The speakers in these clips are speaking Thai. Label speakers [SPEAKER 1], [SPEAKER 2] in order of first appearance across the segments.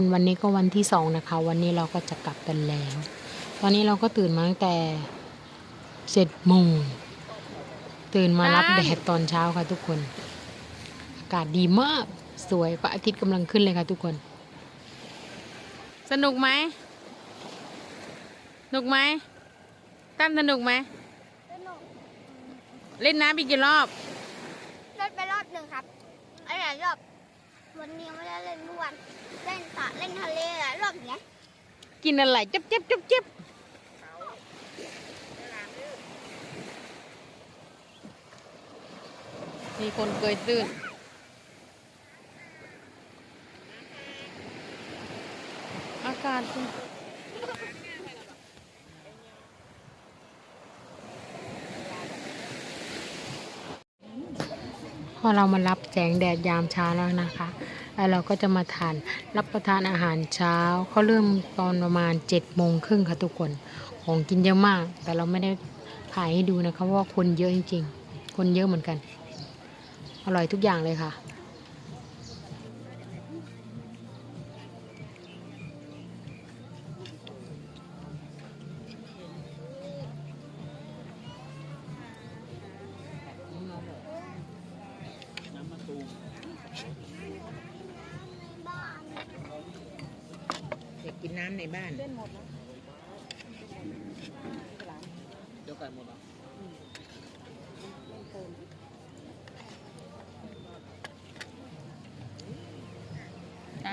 [SPEAKER 1] นวันนี้ก็วันที่สองนะคะ วันนี้เราก็จะกลับกันแล้ว ตอนนี้เราก็ตื่นมาตั้งแต่เจ็ดโมงตื่นมารับแดดตอนเช้าค่ะทุกคน อากาศดีมากสวยพระอาทิตย์กำลังขึ้นเลยค่ะทุกคน
[SPEAKER 2] สนุกไหมสนุกไหมตั้มสนุกไหม
[SPEAKER 3] สนุก
[SPEAKER 2] เล่นน้ำอีกกี่รอบ
[SPEAKER 3] เล่นไปรอบหนึ่งครับไอ้หลายรอบวันนี้ไม่ได้เล่นทุกวันเล่นสระเล่นทะเลหลายรอบอย่างเงี้ย
[SPEAKER 2] กินอะไรจับจับจับจับมีคนเคยตื่นากาศดี
[SPEAKER 1] พอเรามารับแสงแดดยามเช้าแล้วนะคะ แล้วเราก็จะมาทานรับประทานอาหารเช้าเขาเริ่มตอนประมาณ7จ็ดโมงครึ่งค่ะทุกคน ของกินเยอะมาก แต่เราไม่ได้ถ่ายให้ดูนะคะเพราะว่าคนเยอะจริงๆ คนเยอะเหมือนกัน อร่อยทุกอย่างเลยค่ะ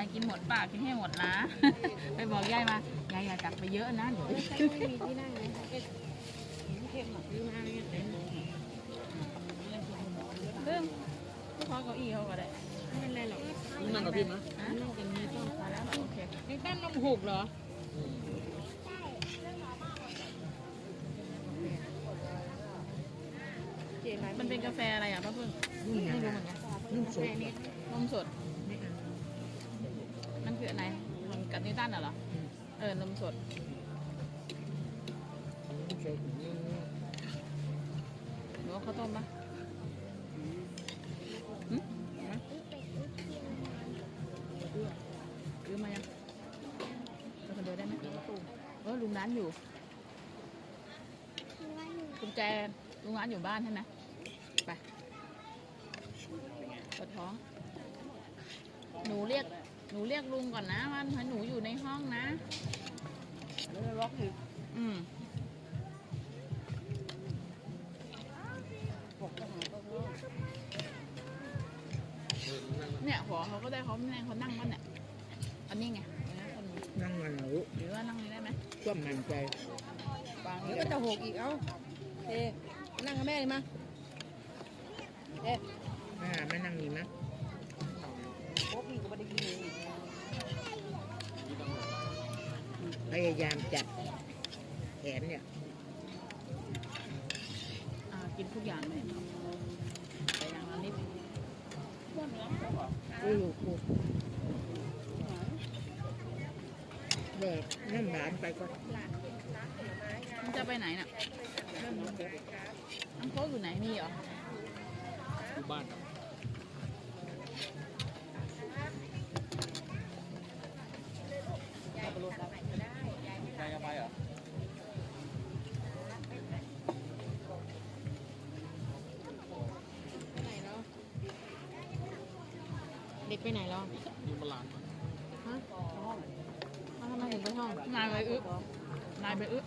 [SPEAKER 1] า
[SPEAKER 2] ยกินหมดเปล่ากินให้หมดนะ ไปบอกยายมายายอย่าตักไปเยอะนะเดี๋ยวไม่มีที่นั่งเลยเข้มหรอกยืมมาเลยเต็มเรื่องพอเก้าอี้เขาก็ได้ไม่เป็นไรหรอกนั่งกับพี่มั้ยนั่งกันนี้ต้องพอแล้วโอเคนี่ตั้นนมหกเหรอมันเป็นกาแฟอะไรอะป้าพึ่งไม่รู้เหมือนกันนมสดนมสด ไรมันกับนิวตันเหรอ เออนมสดหรือว่าข้าวต้มปะหึเอาไหมซื้อมายังไปคนโดได้ไหมเออลุงร้านอยู่กุญแจลุงร้านอยู่บ้านใช่ไหมไปปวดท้อง หนูเรียก หนูเรียกลุงก่อนนะว่าหนูอยู่ในห้องนะแล้วล็อกอีกอืมเนี่ยหัวเขาก็ได้เขาไม่ได้เขานั่งมันเนี่ยอันนี้ไงอันนี้คนนี้
[SPEAKER 4] นั่งมันหนู
[SPEAKER 2] หรือว่านั่งนี้ได้ไหม
[SPEAKER 4] ก็มันใจ
[SPEAKER 2] วาง
[SPEAKER 5] เดี๋
[SPEAKER 2] นี้
[SPEAKER 5] ยวก็จะหกอีกเอ้าเอ๊นั่งกับแม่เลยมาเอ๊ะ
[SPEAKER 4] อ่ามานั่งนี่มะ
[SPEAKER 5] พยา
[SPEAKER 4] ยามจับแขนเนี่ย
[SPEAKER 2] อ่ากินทุกอย่างเลยแต่อย่างละนิด
[SPEAKER 4] อุ้ยกูเด็กนั่งหลานไปก็
[SPEAKER 2] มันจะไปไหนน่ะน้ำโค้กอยู่ไหนมีเหรอ
[SPEAKER 6] อยู่บ้านครับ
[SPEAKER 1] นา
[SPEAKER 2] ยไปอึะนายไปอึะ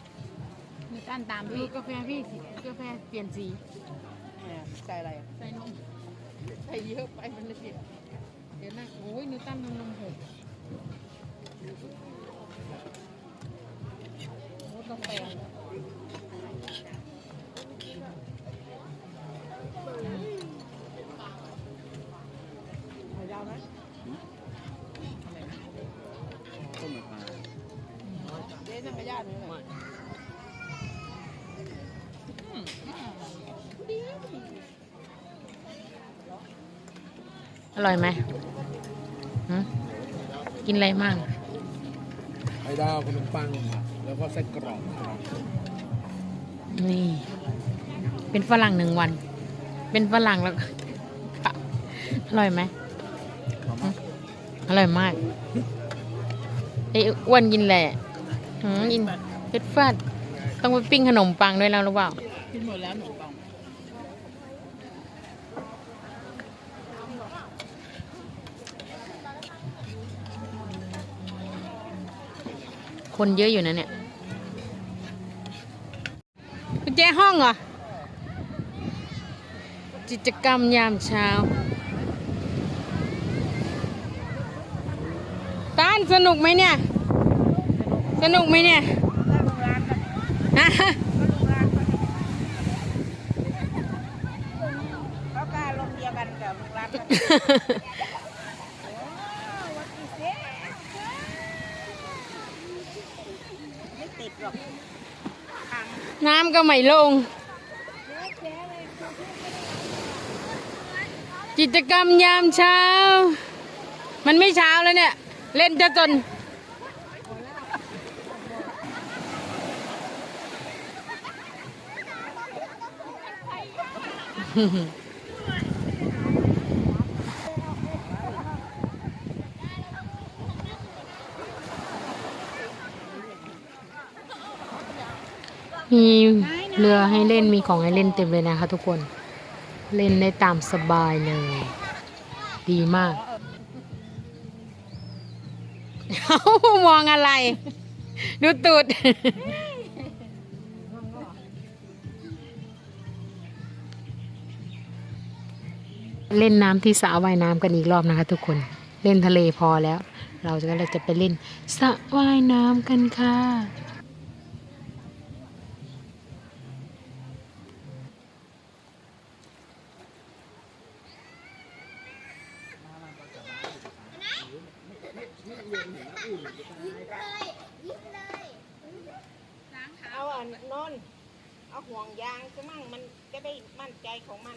[SPEAKER 2] มีก้านตาม
[SPEAKER 1] ดู
[SPEAKER 2] พี่
[SPEAKER 1] กาแฟพี่สิกาแฟเปลี่ยนสี
[SPEAKER 5] แหมใจอะไรอะ
[SPEAKER 2] ใส่นมใส่เยอะไปมันเลยเสีย
[SPEAKER 1] เดี๋ยวนะโอ้ยนิวตันนมนมหก
[SPEAKER 2] โอ้ต้องแปลง
[SPEAKER 5] เจ๊นั่งกับญาติเลย
[SPEAKER 6] ไม่
[SPEAKER 1] อร่อยไหมหืมกินอะไรมั่ง
[SPEAKER 6] ไข่ดาวขนมปัง แล้วก็ไส้กรอก
[SPEAKER 1] นี่ เป็นฝรั่งหนึ่งวัน เป็นฝรั่งแล้วก็ อร่อยไหมอร่อยมากไอ้อ้วนกินแหละ อืมกินเฟดฟาดต้องไปปิ้งขนมปังด้วยแล้วหรือเปล่า
[SPEAKER 2] กินหมดแล้วหนูปัง
[SPEAKER 1] คนเยอะอยู่นะเนี่ยกุญแจห้องเหรอ กิจกรรมยามเช้าตานสนุกไหมเนี่ย สนุกไหมเนี่ยฮะ
[SPEAKER 5] เขาการลงเดียวกันกับร้านไม่ติดหรอก
[SPEAKER 1] น้ำก็ไม่ลง กิจกรรมยามเช้า มันไม่เช้าแล้วเนี่ย เล่นจะจน มีเรือให้เล่นมีของให้เล่นเต็มเลยนะคะทุกคน เล่นได้ตามสบายเลย ดีมากเอามองอะไร ดูตูด เล่นน้ำที่สระว่ายน้ำกันอีกรอบนะคะ ทุกคนเล่นทะเลพอแล้ว เราจะก็เลยจะไปเล่นสระว่ายน้ำกันค่ะ
[SPEAKER 5] เอาอะนนเอาห่วงยางซะมั่งมันจะได้มั่นใจของมัน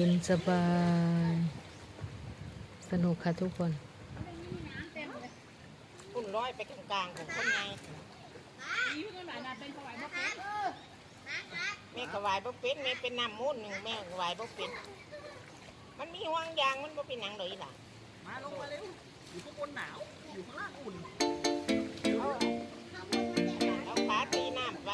[SPEAKER 6] เย็
[SPEAKER 1] นสบาย สนุกค่ะทุกคน
[SPEAKER 5] อุ่นร้อยไปกลางๆของคนไงแม่กวายบ่เป็นแม่เป็นน้ำมูนหนึ่งแม่กวายบ่เป็นมันมีห่วงยางมันบ่เป็นหนังเลยล่ะ
[SPEAKER 6] มาลงมาเร็วอยู่ข้างบนหนาวอยู่ข้างล่างอุ่น
[SPEAKER 5] เอาขาตีน้ำไป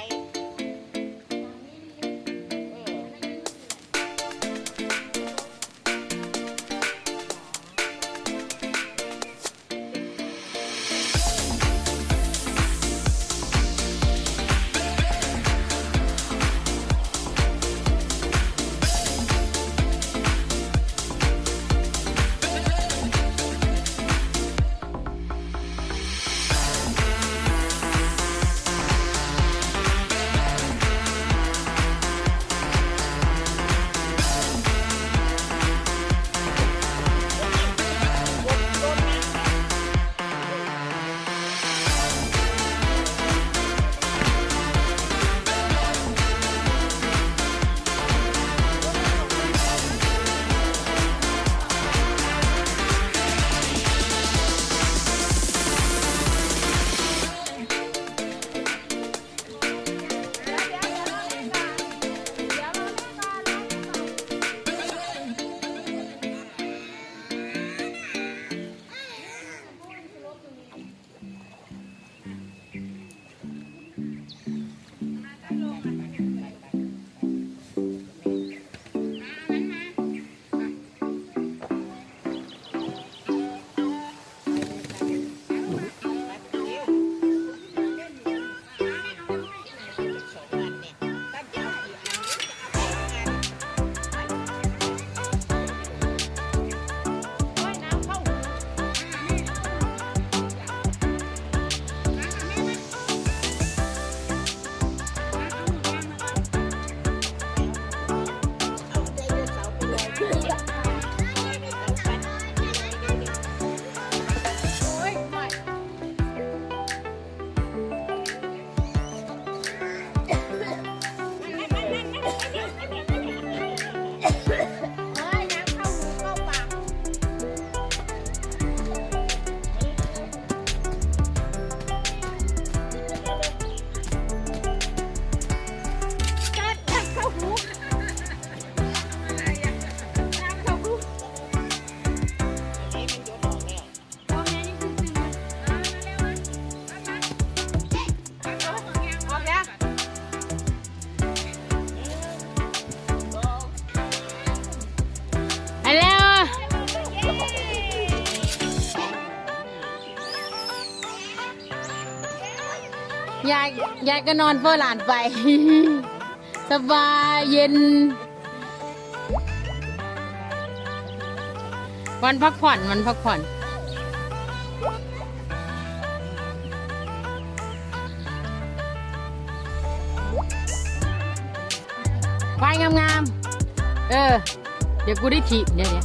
[SPEAKER 1] shit. ายยายก็นอนเฝ้าหลานไป สบายเย็น วันพักผ่อนวันพักผ่อนวายงามๆ เออ เดี๋ยวกูได้ถีบเดี๋ยเดี๋ย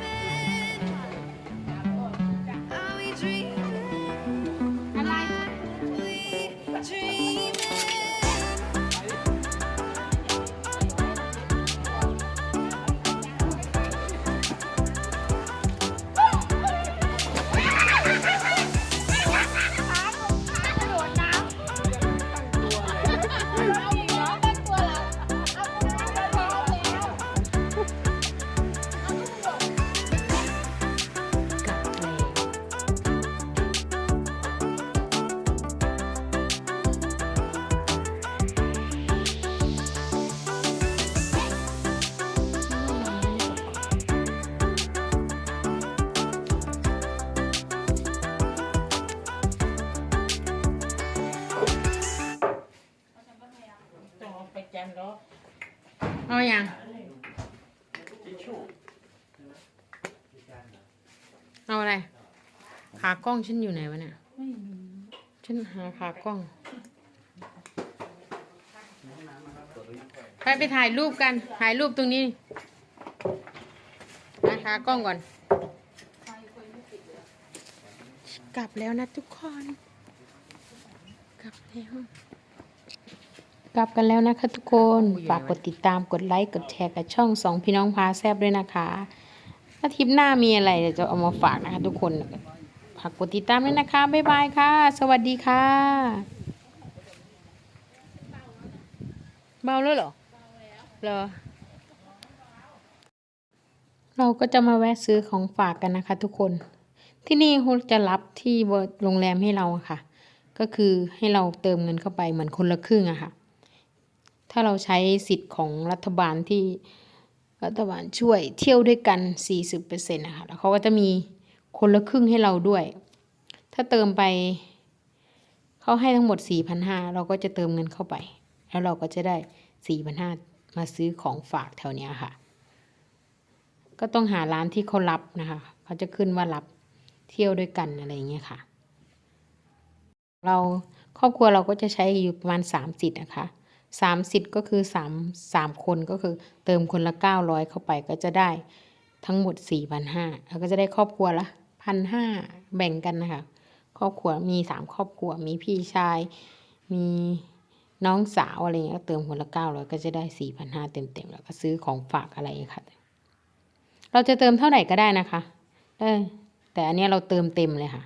[SPEAKER 1] ย่างเอาอะไร ขากล้องฉันอยู่ไหนวะเนี่ยฉันหาขากล้อง ไปไปถ่ายรูปกัน ถ่ายรูปตรงนี้หาขากล้องก่อน กลับแล้วนะทุกคน กลับแล้ว กลับกันแล้วนะคะทุกคนฝากกดติดตามกดไลค์กดแชร์กับช่องสองพี่น้องพาแซบด้วยนะคะถ้าทริปหน้ามีอะไรเดี๋ยวจะเอามาฝากนะคะทุกคนฝากกดติดตามด้วยนะคะ บ๊ายบายค่ะ สวัสดีค่ะ เบาแล้วเหรอเหรอ เราก็จะมาแวะซื้อของฝากกันนะคะทุกคน ที่นี่เขาจะรับที่โรงแรมให้เราค่ะ ก็คือให้เราเติมเงินเข้าไปเหมือนคนละครึ่งอะค่ะ ถ้าเราใช้สิทธิ์ของรัฐบาลที่รัฐบาลช่วยเที่ยวด้วยกัน 40%นะคะแล้วเขาก็จะมีคนละครึ่งให้เราด้วย ถ้าเติมไปเขาให้ทั้งหมด 4,500 เราก็จะเติมเงินเข้าไป แล้วเราก็จะได้ 4,500 มาซื้อของฝากแถวเนี้ยค่ะ ก็ต้องหาร้านที่เขารับนะคะ เขาจะขึ้นว่ารับเที่ยวด้วยกันอะไรอย่างเงี้ยค่ะ เราครอบครัวเราก็จะใช้อยู่ประมาณ3สิทธิ์นะคะ สามสิทธ์ก็คือสามสามคนก็คือเติมคนละ 900 เข้าไปก็จะได้ทั้งหมด 4,500แล้วก็จะได้ครอบครัวละพันห้าแบ่งกันนะคะ ครอบครัวมีสามครอบครัว มีพี่ชาย มีน้องสาวอะไรเงี้ยก็เติมคนละ 900 ก็จะได้ 4,500 เต็มๆ แล้วก็ซื้อของฝากอะไรค่ะ เราจะเติมเท่าไหร่ก็ได้นะคะเออแต่อันนี้เราเติมเต็มเลยค่ะ